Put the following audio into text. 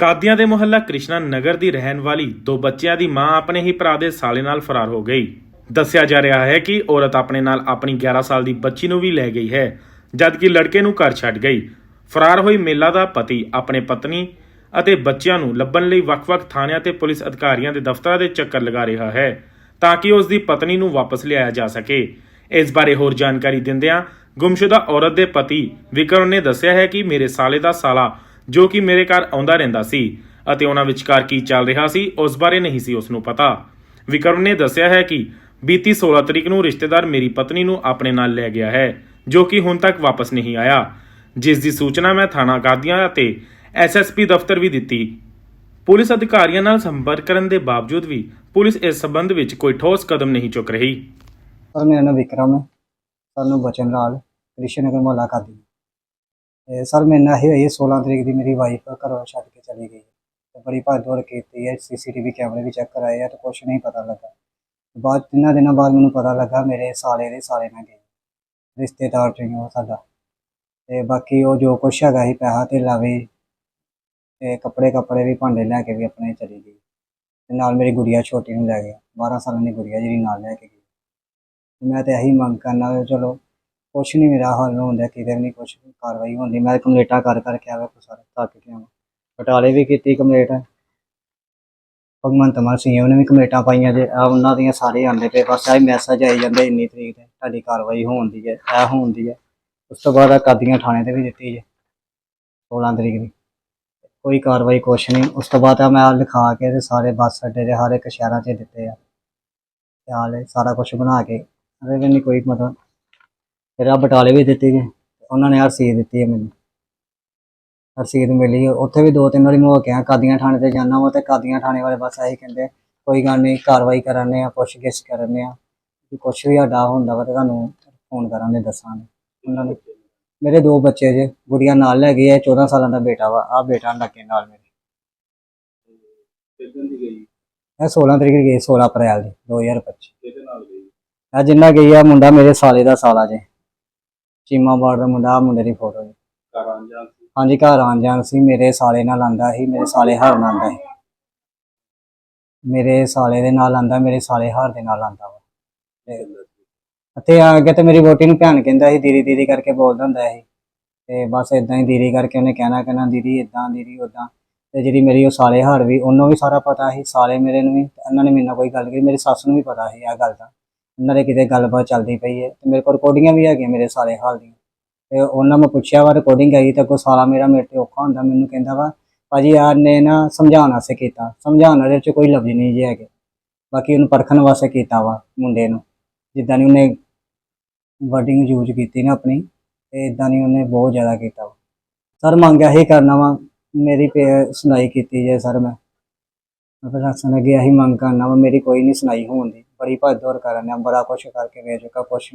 ਕਾਦੀਆਂ ਦੇ ਮੁਹੱਲਾ ਕ੍ਰਿਸ਼ਨਾ ਨਗਰ ਦੀ ਰਹਿਣ ਵਾਲੀ ਦੋ ਬੱਚਿਆਂ ਦੀ ਮਾਂ ਆਪਣੇ ਹੀ ਭਰਾ ਦੇ ਸਾਲੇ ਨਾਲ ਫਰਾਰ ਹੋ ਗਈ। ਦੱਸਿਆ ਜਾ ਰਿਹਾ ਹੈ ਕਿ ਔਰਤ ਆਪਣੇ ਨਾਲ ਆਪਣੀ 11 ਸਾਲ ਦੀ ਬੱਚੀ ਨੂੰ ਵੀ ਲੈ ਗਈ ਹੈ, ਜਦਕਿ ਲੜਕੇ ਨੂੰ ਘਰ ਛੱਡ ਗਈ। ਫਰਾਰ ਹੋਈ ਮੇਲਾ ਦਾ ਪਤੀ, ਆਪਣੇ ਪਤਨੀ ਅਤੇ ਬੱਚਿਆਂ ਨੂੰ ਲੱਭਣ ਲਈ ਵੱਖ-ਵੱਖ ਥਾਣਿਆਂ ਤੇ ਪੁਲਿਸ ਅਧਿਕਾਰੀਆਂ ਦੇ ਦਫ਼ਤਰਾਂ ਦੇ ਚੱਕਰ ਲਗਾ ਰਿਹਾ ਹੈ, ਤਾਂ ਕਿ ਉਸ ਦੀ ਪਤਨੀ ਨੂੰ ਵਾਪਸ ਲਿਆਇਆ ਜਾ ਸਕੇ। ਇਸ ਬਾਰੇ ਹੋਰ ਜਾਣਕਾਰੀ ਦਿੰਦਿਆਂ ਗੁੰਮਸ਼ੁਦਾ ਔਰਤ ਦੇ ਪਤੀ ਵਿਕਰਮ ਨੇ ਦੱਸਿਆ ਹੈ ਕਿ ਮੇਰੇ ਸਾਲੇ ਦਾ ਸਾਲਾ ਜੋ ਕਿ ਮੇਰੇ ਘਰ ਆਉਂਦਾ ਰਹਿੰਦਾ ਸੀ ਅਤੇ ਉਹਨਾਂ ਵਿਚਕਾਰ ਕੀ ਚੱਲ ਰਿਹਾ ਸੀ, ਉਸ ਬਾਰੇ ਨਹੀਂ ਸੀ ਉਸ ਨੂੰ ਪਤਾ। ਵਿਕਰਮ ਨੇ ਦੱਸਿਆ ਹੈ ਕਿ ਬੀਤੀ 16 ਤਰੀਕ ਨੂੰ ਰਿਸ਼ਤੇਦਾਰ ਮੇਰੀ ਪਤਨੀ ਨੂੰ ਆਪਣੇ ਨਾਲ ਲੈ ਗਿਆ ਹੈ, ਜੋ ਕਿ ਹੁਣ ਤੱਕ ਵਾਪਸ ਨਹੀਂ ਆਇਆ। ਜਿਸ ਦੀ ਸੂਚਨਾ ਮੈਂ ਥਾਣਾ ਕਾਦੀਆਂ ਅਤੇ ਐਸਐਸਪੀ ਦਫ਼ਤਰ ਵੀ ਦਿੱਤੀ। ਪੁਲਿਸ ਅਧਿਕਾਰੀਆਂ ਨਾਲ ਸੰਪਰਕ ਕਰਨ ਦੇ ਬਾਵਜੂਦ ਵੀ ਪੁਲਿਸ ਇਸ ਸਬੰਧ ਵਿੱਚ ਕੋਈ ਠੋਸ ਕਦਮ ਨਹੀਂ ਚੁੱਕ ਰਹੀ। ਸਰ, ਮੇਰਾ ਨਾਮ ਵਿਕਰਮ ਹੈ। ਸਾਨੂੰ ਬਚਨ ਲਾਲ ਕ੍ਰਿਸ਼ਨ ਨਗਰ ਮੁਹੱਲਾ ਕਾਦੀ ਤੇ ਸਰ ਮੇਰੇ ਨਾਲ ਇਹ ਹੋਈ ਹੈ 16 ਤਰੀਕ ਦੀ ਮੇਰੀ ਵਾਈਫ ਘਰੋਂ ਛੱਡ ਕੇ ਚਲੀ ਗਈ। ਤੇ ਬੜੀ ਭੱਜ ਦੌੜ ਕੀਤੀ ਹੈ ਸੀਸੀਟੀਵੀ ਕੈਮਰੇ ਵੀ ਚੈੱਕ ਕਰਾਏ ਆ ਤੇ ਕੁਛ ਨਹੀਂ ਪਤਾ ਲੱਗਾ। ਬਾਅਦ ਤਿੰਨਾਂ ਦਿਨਾਂ ਬਾਅਦ ਮੈਨੂੰ ਪਤਾ ਲੱਗਾ ਮੇਰੇ ਸਾਲੇ ਦੇ ਸਾਲੇ ਨਾਲ ਗਏ। ਰਿਸ਼ਤੇਦਾਰ ਚ ਉਹ ਸਾਡਾ। ਤੇ ਬਾਕੀ ਉਹ ਜੋ ਕੁਛ ਹੈਗਾ ਸੀ, ਪੈਸਾ ਤੇ ਲਾਵੇ ਤੇ ਕੱਪੜੇ ਕੱਪੜੇ ਵੀ ਭਾਂਡੇ ਲੈ ਕੇ ਵੀ ਆਪਣੇ ਚਲੀ ਗਈ। ਤੇ ਨਾਲ ਮੇਰੀ ਗੁੜੀਆ ਛੋਟੀ ਨੂੰ ਲੈ ਗਿਆ। 12 ਸਾਲਾਂ ਦੀ ਗੁੜੀਆ ਜਿਹੜੀ ਨਾਲ ਲੈ ਕੇ ਗਈ। ਮੈਂ ਤੇ ਇਹੀ ਮੰਗ ਕਰਨਾ, ਚਲੋ ਕੁਛ ਨਹੀਂ ਮੇਰਾ ਹੱਲ ਹੁੰਦਾ, ਕਿਤੇ ਵੀ ਨਹੀਂ ਕੁਛ ਕਾਰਵਾਈ ਹੁੰਦੀ। ਮੈਂ ਕੰਪਲੇਟਾਂ ਕਰ ਕਰਕੇ ਆਵਾਂ ਸਾਰੇ ਥੱਕ ਗਿਆ ਵਾਂ ਬਟਾਲੇ ਵੀ ਕੀਤੀ ਕੰਪਲੇਟ। ਭਗਵੰਤ ਮਾਨ ਸਿੰਘ ਨੇ ਵੀ ਕੰਪਲੇਟਾਂ ਪਾਈਆਂ ਜੇ, ਆਹ ਉਹਨਾਂ ਦੀਆਂ ਸਾਰੇ ਆਉਂਦੇ ਪਏ, ਬਸ ਆਹ ਮੈਸੇਜ ਆਈ ਜਾਂਦੇ ਇੰਨੀ ਤਰੀਕ ਤੇ, ਤੁਹਾਡੀ ਕਾਰਵਾਈ ਹੋਣ ਦੀ ਹੈ ਇਹ ਹੋਣ ਦੀ ਹੈ। ਉਸ ਤੋਂ ਬਾਅਦ ਆਹ ਕਾਦੀਆਂ ਥਾਣੇ ਤੇ ਵੀ ਦਿੱਤੀ ਜੇ 16 ਤਰੀਕ ਦੀ। ਕੋਈ ਕਾਰਵਾਈ ਕੁਛ ਨਹੀਂ ਉਸ ਤੋਂ ਬਾਅਦ ਆ ਮੈਂ ਲਿਖਾ ਕੇ ਤੇ ਸਾਰੇ ਬੱਸ ਅੱਡੇ ਦੇ ਹਰ ਇੱਕ ਸ਼ਹਿਰਾਂ 'ਚ ਦਿੱਤੇ ਆ। ਹਾਲ ਸਾਰਾ ਕੁਝ ਬਣਾ ਕੇ ਅਰੇ ਵੀ ਨਹੀਂ ਕੋਈ ਮਤਲਬ ਫਿਰ ਆ ਬਟਾਲੇ ਵੀ ਦਿੱਤੀ ਗਏ। ਉਹਨਾਂ ਨੇ ਆਹ ਰਸੀਦ ਦਿੱਤੀ ਹੈ ਮੈਨੂੰ। ਰਸੀਦ ਮਿਲੀ। ਉੱਥੇ ਵੀ ਦੋ ਤਿੰਨ ਵਾਰੀ ਮੈਂ ਹੋ ਕੇ ਆਇਆ ਕਾਦੀਆਂ ਥਾਣੇ ਤੇ ਜਾਣਾ ਵਾ ਤੇ ਕਾਦੀਆਂ ਥਾਣੇ ਵਾਲੇ ਬਸ ਇਹੀ ਕਹਿੰਦੇ ਕੋਈ ਗੱਲ ਨਹੀਂ ਕਾਰਵਾਈ ਕਰਾਂਗੇ ਆ ਪੁੱਛਗਿੱਛ ਕਰਾਂਗੇ ਆ ਕਿ ਕੁਛ ਵੀ ਸਾਡਾ ਹੁੰਦਾ ਵਾ ਤੇ ਤੁਹਾਨੂੰ ਫੋਨ ਕਰਾਂਗੇ ਦੱਸਾਂਗੇ। ਉਹਨਾਂ ਨੇ ਮੇਰੇ ਦੋ ਬੱਚੇ ਜੇ ਗੁੜੀਆ ਨਾਲ ਲੈ ਗਈ ਹੈ 14 ਸਾਲਾਂ ਦਾ ਬੇਟਾ ਵਾ। ਆ ਬੇਟਾ ਲੱਗੇ ਨਾਲ ਮੇਰੇ। ਕਿੱਦਣ ਦੀ ਗਈ? ਇਹ 16 ਤਰੀਕ ਨੂੰ ਗਈ 16 ਅਪ੍ਰੈਲ ਦੀ 2025 ਕਿਹਦੇ ਨਾਲ ਗਈ? ਆ ਜਿੰਨਾ ਗਈ ਆ ਮੁੰਡਾ ਮੇਰੇ ਸਾਲੇ ਦਾ ਸਾਲਾ ਜੇ। ਚੀਮਾ ਬਾੜ ਦਾ ਮੁੰਡਾ ਆਹ ਮੁੰਡੇ ਦੀ ਫੋਟੋ ਜੀ। ਸੀ? ਹਾਂਜੀ ਘਰ ਆਉਣ ਜਾਣ ਸੀ। ਮੇਰੇ ਸਾਲੇ ਨਾਲ ਆਂਦਾ ਸੀ ਮੇਰੇ ਸਾਲੇ ਹਰ ਨਾਲ ਆਂਦਾ ਸੀ। ਮੇਰੇ ਸਾਲੇ ਦੇ ਨਾਲ ਆਂਦਾ ਮੇਰੇ ਸਾਲੇ ਹਰ ਦੇ ਨਾਲ ਆਂਦਾ ਵਾ। ਤੇ ਅਤੇ ਆ ਕੇ ਤੇ ਮੇਰੀ ਵੋਟੀ ਨੂੰ ਭੈਣ ਕਹਿੰਦਾ ਸੀ ਦੀਦੀ ਦੀਦੀ ਕਰਕੇ ਬੋਲਦਾ ਹੁੰਦਾ ਸੀ। ਤੇ ਬਸ ਇਦਾਂ ਹੀ ਦੀਦੀ ਕਰਕੇ ਉਹਨੇ ਕਹਿਣਾ ਕਹਿਣਾ ਦੀਦੀ ਇਦਾਂ ਦੀਦੀ ਉਦਾਂ ਤੇ ਜਿਹੜੀ ਮੇਰੀ ਉਹ ਸਾਲੇ ਹਾਰ ਵੀ ਉਹਨੂੰ ਵੀ ਸਾਰਾ ਪਤਾ ਸੀ। ਸਾਲੇ ਮੇਰੇ ਨੂੰ ਵੀ ਤੇ ਉਹਨਾਂ ਨੇ ਮੇਰੇ ਨਾਲ ਕੋਈ ਗੱਲ ਕੀਤੀ। ਮੇਰੀ ਸੱਸ ਨੂੰ ਵੀ ਪਤਾ ਸੀ ਇਹ ਗੱਲ ਦਾ। ਉਹਨਾਂ ਦੇ ਕਿਤੇ ਗੱਲਬਾਤ ਚੱਲਦੀ ਪਈ ਹੈ ਤੇ ਮੇਰੇ ਕੋਲ ਰਿਕਾਰਡਿੰਗਾਂ ਵੀ ਹੈਗੀਆਂ ਮੇਰੇ ਸਾਰੇ ਹਾਲ ਦੀਆਂ। ਤੇ ਉਹਨਾਂ ਮੈਂ ਪੁੱਛਿਆ, ਵਾ ਰਿਕਾਰਡਿੰਗ ਆਈ ਤਾਂ ਕੋਈ ਸਾਲਾ ਮੇਰਾ ਮੇਰੇ ਤੇ ਔਖਾ ਹੁੰਦਾ? ਮੈਨੂੰ ਕਹਿੰਦਾ ਵਾ, ਭਾਜੀ ਯਾਰ ਨੇ ਨਾ ਸਮਝਾਉਣ ਵਾਸਤੇ ਕੀਤਾ। ਸਮਝਾਉਣ ਵਾਲੇ ਚ ਕੋਈ ਲਫ਼ਜ਼ ਨਹੀਂ ਜੇ ਹੈਗੇ। ਬਾਕੀ ਉਹਨੂੰ ਪਰਖਣ ਵਾਸਤੇ ਕੀਤਾ ਵਾ ਮੁੰਡੇ ਨੂੰ। ਜਿੱਦਾਂ ਨਹੀਂ ਉਹਨੇ ਵਰਡਿੰਗ ਯੂਜ਼ ਕੀਤੀ ਨਾ ਆਪਣੀ, ਤੇ ਇਦਾਂ ਨਹੀਂ ਉਹਨੇ ਬਹੁਤ ਜ਼ਿਆਦਾ ਕੀਤਾ ਵਾ। ਸਰ ਮੰਗਿਆ ਹੀ ਕਰਨਾ ਵਾ, ਮੇਰੀ ਪੇ- ਸੁਣਾਈ ਕੀਤੀ ਜੇ ਸਰ ਮੈਂ। ਮੈਂ ਪ੍ਰਸ਼ਾਸਨ ਅੱਗੇ ਇਹੀ ਮੰਗ ਕਰਨਾ ਵਾ, ਮੇਰੀ ਕੋਈ ਨਹੀਂ ਸੁਣਾਈ ਹੋਣ ਦੀ। ਬੜੀ ਭੱਜ ਦੌੜ ਕਰਨ ਆ ਬੜਾ ਕੁਛ ਕਰਕੇ ਵੇਚ ਚੁੱਕਾ ਕੁਛ